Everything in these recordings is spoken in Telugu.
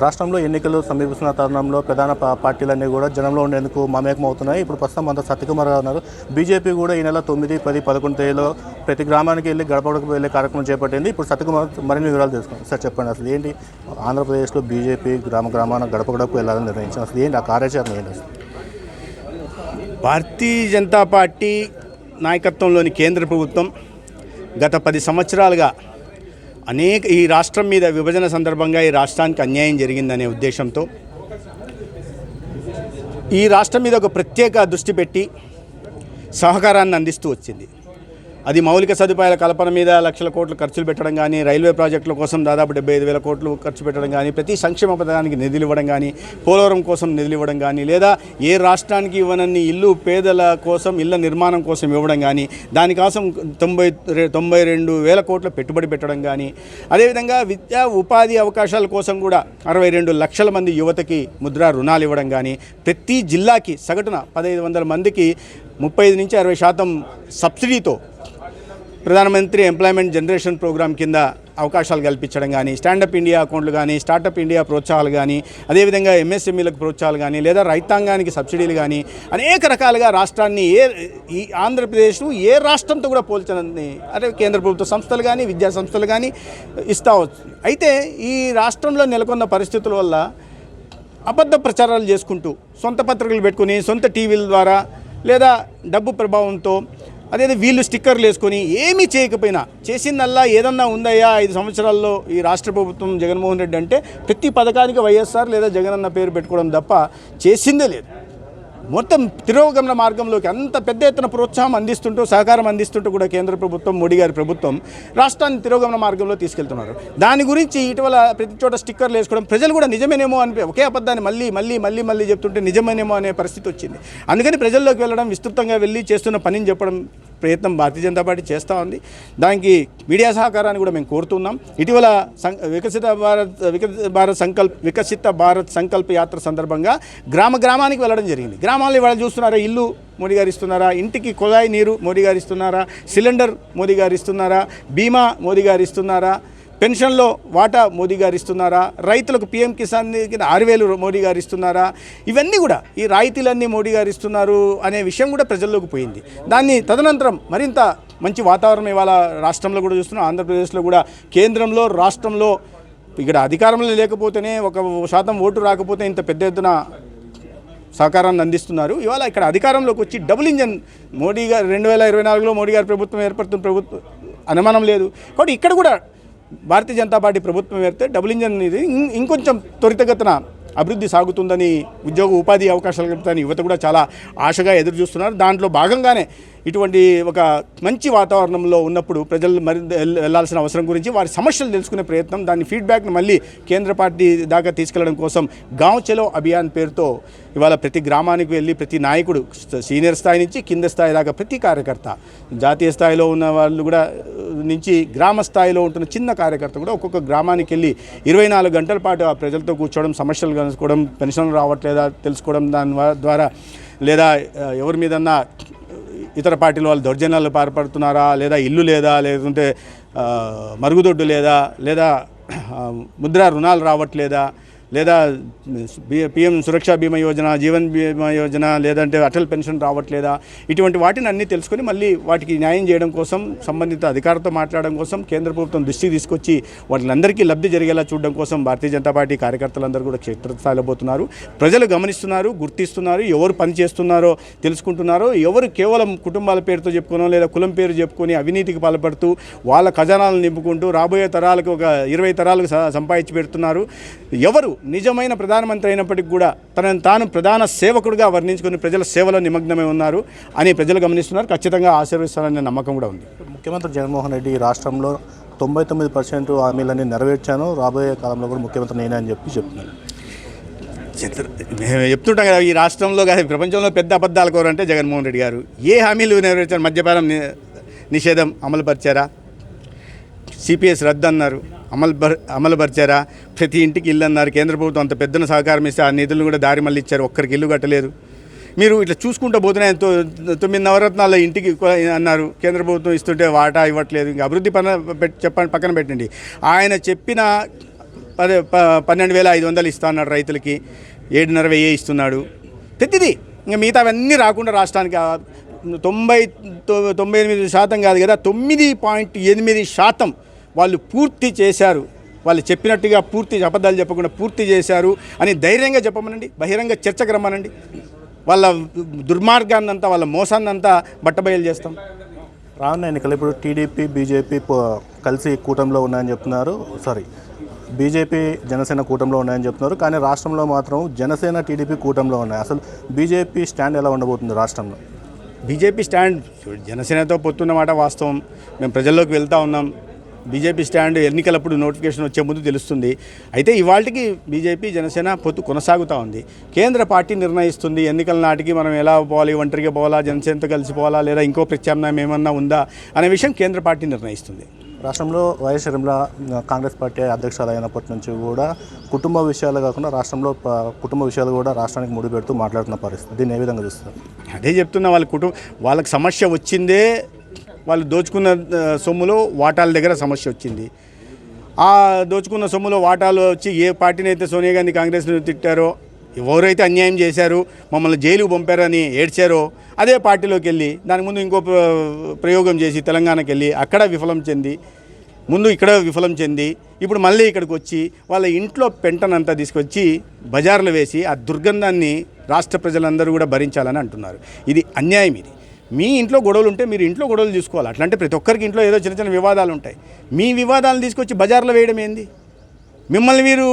రాష్ట్రంలో ఎన్నికలు సమీపిస్తున్న తరుణంలో ప్రధాన పార్టీలన్నీ కూడా జనంలో ఉండేందుకు మమేకం అవుతున్నాయి ఇప్పుడు ప్రస్తుతం అంత సత్యకుమార్ గారు ఉన్నారు. బీజేపీ కూడా ఈ నెల తొమ్మిది పది పదకొండు తేదీలో ప్రతి గ్రామానికి వెళ్ళి గడపడకు వెళ్ళే కార్యక్రమం చేపట్టింది. ఇప్పుడు సత్యకుమార్ మరిన్ని వివరాలు తెలుసుకున్నాం సార్ చెప్పండి అసలు ఏంటి? ఆంధ్రప్రదేశ్లో బీజేపీ గ్రామ గ్రామాన గడప గడపకు వెళ్ళాలని నిర్ణయించారు. అసలు ఏంటి ఆ కార్యాచరణ ఏంటి అసలు? భారతీయ జనతా పార్టీ నాయకత్వంలోని కేంద్ర ప్రభుత్వం గత పది సంవత్సరాలుగా అనేక ఈ రాష్ట్రం మీద విభజన సందర్భంగా ఈ రాష్ట్రానికి అన్యాయం జరిగిందనే ఉద్దేశంతో ఈ రాష్ట్రం మీద ఒక ప్రత్యేక దృష్టి పెట్టి సహకారాన్ని అందిస్తూ వచ్చింది. అది మౌలిక సదుపాయాల కల్పన మీద లక్షల కోట్లు ఖర్చులు పెట్టడం కానీ రైల్వే ప్రాజెక్టుల కోసం దాదాపు డెబ్బై ఐదు వేల కోట్లు ఖర్చు పెట్టడం కానీ ప్రతి సంక్షేమ పథకానికి నిధులు ఇవ్వడం కానీ పోలవరం కోసం నిధులు ఇవ్వడం కానీ లేదా ఏ రాష్ట్రానికి ఇవ్వనన్ని ఇల్లు పేదల కోసం ఇళ్ళ నిర్మాణం కోసం ఇవ్వడం కానీ దానికోసం తొంభై తొంభై రెండు వేల కోట్ల పెట్టుబడి పెట్టడం కానీ అదేవిధంగా విద్యా ఉపాధి అవకాశాల కోసం కూడా అరవై రెండు లక్షల మంది యువతకి ముద్రా రుణాలు ఇవ్వడం కానీ ప్రతి జిల్లాకి సగటున పదహైదు వందల మందికి ముప్పై ఐదు నుంచి అరవై శాతం సబ్సిడీతో ప్రధానమంత్రి ఎంప్లాయ్మెంట్ జనరేషన్ ప్రోగ్రామ్ కింద అవకాశాలు కల్పించడం కానీ స్టాండప్ ఇండియా అకౌంట్లు కానీ స్టార్టప్ ఇండియా ప్రోత్సాహాలు కానీ అదేవిధంగా ఎంఎస్ఎంఈలకు ప్రోత్సాహాలు కానీ లేదా రైతాంగానికి సబ్సిడీలు కానీ అనేక రకాలుగా రాష్ట్రాన్ని ఏ ఈ ఆంధ్రప్రదేశ్ ఏ రాష్ట్రంతో కూడా పోల్చనని అదే కేంద్ర ప్రభుత్వ సంస్థలు కానీ విద్యా సంస్థలు కానీ ఇస్తావచ్చు అయితే ఈ రాష్ట్రంలో నెలకొన్న పరిస్థితుల వల్ల అబద్ధ ప్రచారాలు చేసుకుంటూ సొంత పత్రికలు పెట్టుకుని సొంత టీవీల ద్వారా లేదా డబ్బు ప్రభావంతో అదే వీళ్ళు స్టిక్కర్లు వేసుకొని ఏమీ చేయకపోయినా చేసిందల్లా ఏదన్నా ఉందయ్యా ఐదు సంవత్సరాల్లో ఈ రాష్ట్ర ప్రభుత్వం జగన్మోహన్ రెడ్డి అంటే ప్రతి పథకానికి వైఎస్ఆర్ లేదా జగన్ అన్న పేరు పెట్టుకోవడం తప్ప చేసిందే లేదు. మొత్తం తిరోగమన మార్గంలోకి అంత పెద్ద ఎత్తున ప్రోత్సాహం అందిస్తుంటూ సహకారం అందిస్తుంటూ కూడా కేంద్ర ప్రభుత్వం మోడీ గారి ప్రభుత్వం రాష్ట్రాన్ని తిరోగమన మార్గంలో తీసుకెళ్తున్నారు. దాని గురించి ఇటీవల ప్రతి చోట స్టిక్కర్లు వేసుకోవడం ప్రజలు కూడా నిజమేనేమో అని ఒకే అబద్ధాన్ని మళ్ళీ మళ్ళీ మళ్ళీ మళ్ళీ చెప్తుంటే నిజమేనేమో అనే పరిస్థితి వచ్చింది. అందుకని ప్రజల్లోకి వెళ్ళడం విస్తృతంగా వెళ్ళి చేస్తున్న పనిని చెప్పడం ప్రయత్నం భారతీయ జనతా పార్టీ చేస్తూ ఉంది. దానికి మీడియా సహకారాన్ని కూడా మేము కోరుతున్నాం. ఇటీవల సం వికసిత భారత్ వికసిత భారత్ సంకల్ప్ వికసిత భారత్ సంకల్ప యాత్ర సందర్భంగా గ్రామ గ్రామానికి వెళ్ళడం జరిగింది. గ్రామాల్లో వాళ్ళు చూస్తున్నారా ఇల్లు మోడీ గారు ఇస్తున్నారా ఇంటికి కుళాయి నీరు మోడీ గారు ఇస్తున్నారా సిలిండర్ మోడీ గారు ఇస్తున్నారా బీమా మోదీ గారు ఇస్తున్నారా పెన్షన్లో వాటా మోదీ గారు ఇస్తున్నారా? రైతులకు పీఎం కిసాన్ కింద ఆరు వేలు మోడీ గారు ఇస్తున్నారా? ఇవన్నీ కూడా ఈ రాయితీలన్నీ మోడీ గారు ఇస్తున్నారు అనే విషయం కూడా ప్రజల్లోకి పోయింది. దాన్ని తదనంతరం మరింత మంచి వాతావరణం ఇవాళ రాష్ట్రంలో కూడా చూస్తున్నాం. ఆంధ్రప్రదేశ్లో కూడా కేంద్రంలో రాష్ట్రంలో ఇక్కడ అధికారంలో లేకపోతేనే ఒక శాతం ఓటు రాకపోతే ఇంత పెద్ద ఎత్తున సహకారాన్ని అందిస్తున్నారు. ఇవాళ ఇక్కడ అధికారంలోకి వచ్చి డబుల్ ఇంజన్ మోడీ గారు రెండు వేల ఇరవై నాలుగులో మోడీ గారి ప్రభుత్వం ఏర్పడుతున్న ప్రభుత్వం అనుమానం లేదు. కాబట్టి ఇక్కడ కూడా భారతీయ జనతా పార్టీ ప్రభుత్వం ఏర్తే డబుల్ ఇంజన్ ఇది ఇం- ఇంకొంచెం త్వరితగతిన అభివృద్ధి సాగుతుందని ఉద్యోగ ఉపాధి అవకాశాలు కలుగుతాయని యువత కూడా చాలా ఆశగా ఎదురు చూస్తున్నారు దాంట్లో భాగంగానే ఇటువంటి ఒక మంచి వాతావరణంలో ఉన్నప్పుడు ప్రజలు మరి వెళ్ళాల్సిన వెళ్ళాల్సిన అవసరం గురించి వారి సమస్యలు తెలుసుకునే ప్రయత్నం దాని ఫీడ్బ్యాక్ను మళ్ళీ కేంద్ర పార్టీ దాకా తీసుకెళ్ళడం కోసం గావ్ చలో అభియాన్ పేరుతో ఇవాళ ప్రతి గ్రామానికి వెళ్ళి ప్రతి నాయకుడు సీనియర్ స్థాయి నుంచి కింద స్థాయి దాకా ప్రతి కార్యకర్త జాతీయ స్థాయిలో ఉన్న వాళ్ళు కూడా నుంచి గ్రామ స్థాయిలో ఉంటున్న చిన్న కార్యకర్త కూడా ఒక్కొక్క గ్రామానికి వెళ్ళి ఇరవై నాలుగు గంటల పాటు ఆ ప్రజలతో కూర్చోవడం సమస్యలు కలుసుకోవడం పెన్షన్లు రావట్లేదా తెలుసుకోవడం దాని ద్వారా లేదా ఎవరి మీదన్నా ఇతర పార్టీల వాళ్ళు దౌర్జన్యాలు పాల్పడుతున్నారా? లేదా ఇల్లు లేదా? లేకుంటే మరుగుదొడ్డు లేదా? లేదా ముద్ర రుణాలు రావట్లేదా? లేదా పిఎం సురక్షా బీమా యోజన జీవన్ బీమా యోజన లేదంటే అటల్ పెన్షన్ రావట్లేదా? ఇటువంటి వాటిని అన్నీ తెలుసుకొని మళ్ళీ వాటికి న్యాయం చేయడం కోసం సంబంధిత అధికారులతో మాట్లాడడం కోసం కేంద్ర ప్రభుత్వం దృష్టికి తీసుకొచ్చి వాటిలందరికీ లబ్ధి జరిగేలా చూడడం కోసం భారతీయ జనతా పార్టీ కార్యకర్తలందరూ కూడా క్షేత్రస్థాయిలో పోతున్నారు. ప్రజలు గమనిస్తున్నారు గుర్తిస్తున్నారు ఎవరు పని చేస్తున్నారో తెలుసుకుంటున్నారో ఎవరు కేవలం కుటుంబాల పేరుతో చెప్పుకోనో లేదా కులం పేరు చెప్పుకొని అవినీతికి పాల్పడుతూ వాళ్ళ ఖజానాలను నింపుకుంటూ రాబోయే తరాలకు ఒక ఇరవై తరాలకు సంపాదించి పెడుతున్నారు. ఎవరు నిజమైన ప్రధానమంత్రి అయినప్పటికీ కూడా తనను తాను ప్రధాన సేవకుడిగా వర్ణించుకుని ప్రజల సేవలో నిమగ్నమై ఉన్నారు అని ప్రజలు గమనిస్తున్నారు. ఖచ్చితంగా ఆశీర్వదిస్తారనే నమ్మకం కూడా ఉంది. ముఖ్యమంత్రి జగన్మోహన్ రెడ్డి రాష్ట్రంలో తొంభై తొమ్మిది పర్సెంట్ హామీలన్నీ నెరవేర్చాను. రాబోయే కాలంలో కూడా ముఖ్యమంత్రి నేనే అని చెప్పి చెప్తున్నారు. చిత్ర మేము చెప్తుంటాం కదా ఈ రాష్ట్రంలో కాదు ప్రపంచంలో పెద్ద అబద్ధాలు కోరంటే జగన్మోహన్ రెడ్డి గారు. ఏ హామీలు నెరవేర్చారు? మద్యపానం నిషేధం అమలుపరిచారా? సిపిఎస్ రద్దు అన్నారు అమలు అమలుపరిచారా ప్రతి ఇంటికి ఇల్లు అన్నారు. కేంద్ర ప్రభుత్వం అంత పెద్దన సహకారం ఇస్తే ఆ నిధులను కూడా దారి మళ్ళీ ఇచ్చారు. ఒక్కరికి ఇల్లు కట్టలేదు. మీరు ఇట్లా చూసుకుంటూ పోతున్నాయి తొమ్మిది నవరత్నాల ఇంటికి అన్నారు. కేంద్ర ప్రభుత్వం ఇస్తుంటే వాటా ఇవ్వట్లేదు. ఇంకా అభివృద్ధి పన చెప్పండి పక్కన పెట్టండి. ఆయన చెప్పిన పది ప- పన్నెండు వేల ఐదు వందలు ఇస్తా అన్నాడు రైతులకి. ఏడున్నర వెయ్యి ఇస్తున్నాడు. ప్రతిదీ ఇంకా మిగతావన్నీ రాకుండా రాష్ట్రానికి తొంభై తొంభై ఎనిమిది శాతం కాదు కదా తొమ్మిది పాయింట్ ఎనిమిది శాతం వాళ్ళు పూర్తి చేశారు. వాళ్ళు చెప్పినట్టుగా పూర్తి అబద్ధాలు చెప్పకుండా పూర్తి చేశారు అని ధైర్యంగా చెప్పమనండి బహిరంగ చర్చకు రమ్మనండి. వాళ్ళ దుర్మార్గాన్నంతా వాళ్ళ మోసాన్నంతా బట్టబయలు చేస్తాం. రానున్న ఎన్నికలు ఇప్పుడు టీడీపీ బీజేపీ కలిసి కూటమిలో ఉన్నాయని చెప్తున్నారు. సారీ బీజేపీ జనసేన కూటమిలో ఉన్నాయని చెప్తున్నారు. కానీ రాష్ట్రంలో మాత్రం జనసేన టీడీపీ కూటమిలో ఉన్నాయి. అసలు బీజేపీ స్టాండ్ ఎలా ఉండబోతుంది రాష్ట్రంలో? బీజేపీ స్టాండ్ జనసేనతో పొత్తున్నమాట వాస్తవం. మేము ప్రజల్లోకి వెళ్తా ఉన్నాం. బీజేపీ స్టాండ్ ఎన్నికలప్పుడు నోటిఫికేషన్ వచ్చే ముందు తెలుస్తుంది. అయితే ఇవాళకి బీజేపీ జనసేన పొత్తు కొనసాగుతూ ఉంది. కేంద్ర పార్టీ నిర్ణయిస్తుంది. ఎన్నికల నాటికి మనం ఎలా పోవాలి ఒంటరిగా పోవాలా జనసేనతో కలిసి పోవాలా లేదా ఇంకో ప్రత్యామ్నాయం ఏమన్నా ఉందా అనే విషయం కేంద్ర పార్టీ నిర్ణయిస్తుంది. రాష్ట్రంలో వైఎస్ షర్మిల కాంగ్రెస్ పార్టీ అధ్యక్షులు అయినప్పటి నుంచి కూడా కుటుంబ విషయాలు కాకుండా రాష్ట్రంలో కుటుంబ విషయాలు కూడా రాష్ట్రానికి ముడిపెడుతూ మాట్లాడుతున్న పరిస్థితి. దీన్ని ఏ విధంగా చూస్తారు? అదే చెప్తున్నా వాళ్ళ కుటుంబం వాళ్ళకి సమస్య వచ్చిందే వాళ్ళు దోచుకున్న సొమ్ములో వాటాల దగ్గర సమస్య వచ్చింది. ఆ దోచుకున్న సొమ్ములో వాటాలు వచ్చి ఏ పార్టీని అయితే సోనియా గాంధీ కాంగ్రెస్ను తిట్టారో ఎవరైతే అన్యాయం చేశారు మమ్మల్ని జైలుకు పంపారని ఏడ్చారో అదే పార్టీలోకి వెళ్ళి దాని ముందు ఇంకో ప్ర- ప్రయోగం చేసి తెలంగాణకి వెళ్ళి అక్కడ విఫలం చెంది ముందు ఇక్కడ విఫలం చెంది ఇప్పుడు మళ్ళీ ఇక్కడికి వచ్చి వాళ్ళ ఇంట్లో పెంటనంతా తీసుకొచ్చి బజార్లో వేసి ఆ దుర్గంధాన్ని రాష్ట్ర ప్రజలందరూ కూడా భరించాలని అంటున్నారు. ఇది అన్యాయం ఇది. మీ ఇంట్లో గొడవలు ఉంటే మీరు ఇంట్లో గొడవలు తీసుకోవాలి అట్లాంటి ప్రతి ఒక్కరికి ఇంట్లో ఏదో చిన్న చిన్న వివాదాలు ఉంటాయి. మీ వివాదాలను తీసుకొచ్చి బజార్లో వేయడం ఏంది? మిమ్మల్ని మీరు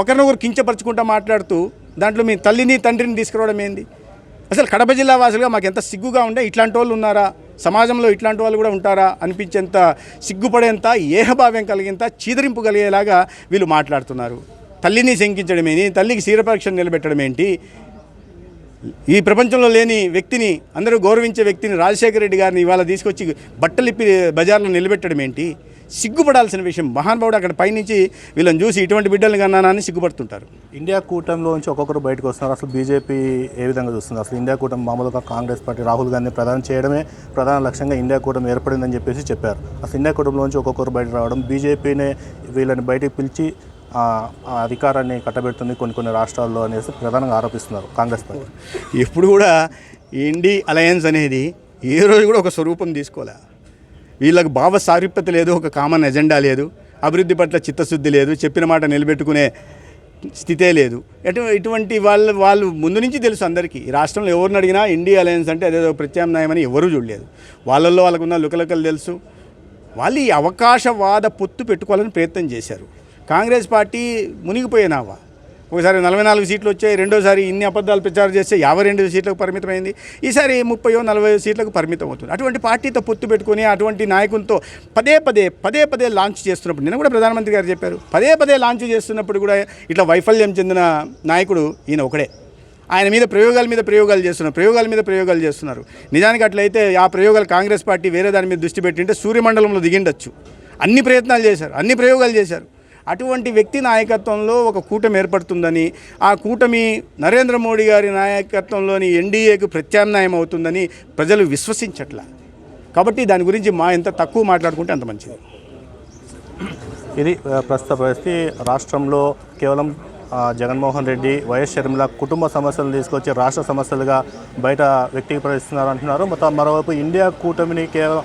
ఒకరినొకరు కించపరచుకుంటా మాట్లాడుతూ దాంట్లో మీ తల్లిని తండ్రిని తీసుకురావడం ఏంది? అసలు కడప జిల్లా వాసులుగా మాకు ఎంత సిగ్గుగా ఉండే? ఇట్లాంటి వాళ్ళు ఉన్నారా? సమాజంలో ఇట్లాంటి వాళ్ళు కూడా ఉంటారా? అనిపించేంత సిగ్గుపడేంత ఏహభావ్యం కలిగేంత చీదరింపు కలిగేలాగా వీళ్ళు మాట్లాడుతున్నారు. తల్లిని శంకించడం ఏంటి తల్లికి శీరపరీక్ష నిలబెట్టడం ఏంటి? ఈ ప్రపంచంలో లేని వ్యక్తిని అందరూ గౌరవించే వ్యక్తిని రాజశేఖర రెడ్డి గారిని ఇవాళ తీసుకొచ్చి బట్టలిప్పి బజార్లో నిలబెట్టడం ఏంటి? సిగ్గుపడాల్సిన విషయం. మహానుభావుడు అక్కడ పైనుంచి వీళ్ళని చూసి ఇటువంటి బిడ్డలు కన్నానని సిగ్గుపడుతుంటారు. ఇండియా కూటమిలో నుంచి ఒక్కొక్కరు బయటకు వస్తున్నారు. అసలు బీజేపీ ఏ విధంగా చూస్తుంది? అసలు ఇండియా కూటమి మామూలుగా కాంగ్రెస్ పార్టీ రాహుల్ గాంధీ ప్రధానం చేయడమే ప్రధాన లక్ష్యంగా ఇండియా కూటమి ఏర్పడిందని చెప్పేసి చెప్పారు. అసలు ఇండియా కూటమిలో నుంచి ఒక్కొక్కరు బయటకు రావడం బీజేపీనే వీళ్ళని బయటకు పిలిచి అధికారాన్ని కట్టబెడుతుంది కొన్ని కొన్ని రాష్ట్రాల్లో అనేసి ప్రధానంగా ఆరోపిస్తున్నారు కాంగ్రెస్ పార్టీ. ఎప్పుడు కూడా ఇండి అలయన్స్ అనేది ఏ రోజు కూడా ఒక స్వరూపం తీసుకోలే. వీళ్ళకి భావ సారూప్యత లేదు ఒక కామన్ ఎజెండా లేదు అభివృద్ధి పట్ల చిత్తశుద్ధి లేదు చెప్పిన మాట నిలబెట్టుకునే స్థితే లేదు. ఎటు ఇటువంటి వాళ్ళు వాళ్ళు ముందు నుంచి తెలుసు అందరికీ. ఈ రాష్ట్రంలో ఎవరిని అడిగినా ఇండియా అలయన్స్ అంటే అదేదో ప్రత్యామ్నాయమని ఎవరూ చూడలేదు. వాళ్ళల్లో వాళ్ళకున్న లుకలకలు తెలుసు. వాళ్ళు ఈ అవకాశవాద పొత్తు పెట్టుకోవాలని ప్రయత్నం చేశారు. కాంగ్రెస్ పార్టీ మునిగిపోయినావా? ఒకసారి నలభై నాలుగు సీట్లు వచ్చాయి రెండోసారి ఇన్ని అబద్ధాలు ప్రచారం చేస్తే యాభై రెండు సీట్లకు పరిమితమైంది. ఈసారి ముప్పయో నలభై సీట్లకు పరిమితం అవుతుంది అటువంటి పార్టీతో పొత్తు పెట్టుకుని అటువంటి నాయకులతో పదే పదే పదే పదే లాంచ్ చేస్తున్నప్పుడు నిన్న కూడా ప్రధానమంత్రి గారు చెప్పారు పదే పదే లాంచ్ చేస్తున్నప్పుడు కూడా ఇట్లా వైఫల్యం చెందిన నాయకుడు ఈయన ఒకడే. ఆయన మీద ప్రయోగాల మీద ప్రయోగాలు చేస్తున్నారు ప్రయోగాల మీద ప్రయోగాలు చేస్తున్నారు. నిజానికి అట్లయితే ఆ ప్రయోగాలు కాంగ్రెస్ పార్టీ వేరే దాని మీద దృష్టి పెట్టింటే సూర్యమండలంలో దిగిండొచ్చు. అన్ని ప్రయత్నాలు చేశారు అన్ని ప్రయోగాలు చేశారు. అటువంటి వ్యక్తి నాయకత్వంలో ఒక కూటమి ఏర్పడుతుందని ఆ కూటమి నరేంద్ర మోడీ గారి నాయకత్వంలోని ఎన్డీఏకు ప్రత్యామ్నాయం అవుతుందని ప్రజలు విశ్వసించట్ల. కాబట్టి దాని గురించి మా ఎంత తక్కువ మాట్లాడుకుంటే అంత మంచిది. ఇది ప్రస్తుత పరిస్థితి. రాష్ట్రంలో కేవలం జగన్మోహన్ రెడ్డి వైఎస్ షర్మిల కుటుంబ సమస్యలు తీసుకొచ్చి రాష్ట్ర సమస్యలుగా బయట వ్యక్తీకరిస్తున్నారు అంటున్నారు. మొత్తం మరోవైపు ఇండియా కూటమిని కేవలం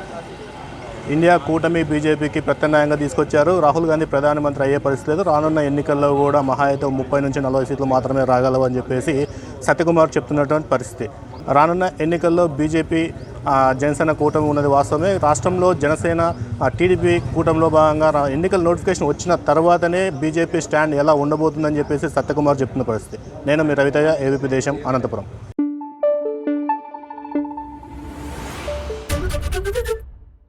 ఇండియా కూటమి బీజేపీకి ప్రత్యామ్నాయంగా తీసుకొచ్చారు. రాహుల్ గాంధీ ప్రధానమంత్రి అయ్యే పరిస్థితి లేదు. రానున్న ఎన్నికల్లో కూడా మహా అయితే ముప్పై నుంచి నలభై సీట్లు మాత్రమే రాగలవు అని చెప్పేసి సత్యకుమార్ చెప్తున్నటువంటి పరిస్థితి. రానున్న ఎన్నికల్లో బీజేపీ జనసేన కూటమి ఉన్నది వాస్తవమే. రాష్ట్రంలో జనసేన టీడీపీ కూటమిలో భాగంగా ఎన్నికల నోటిఫికేషన్ వచ్చిన తర్వాతనే బీజేపీ స్టాండ్ ఎలా ఉండబోతుందని చెప్పేసి సత్యకుమార్ చెప్తున్న పరిస్థితి. నేను మీ రవితయ్య ఏబీపీ దేశం అనంతపురం.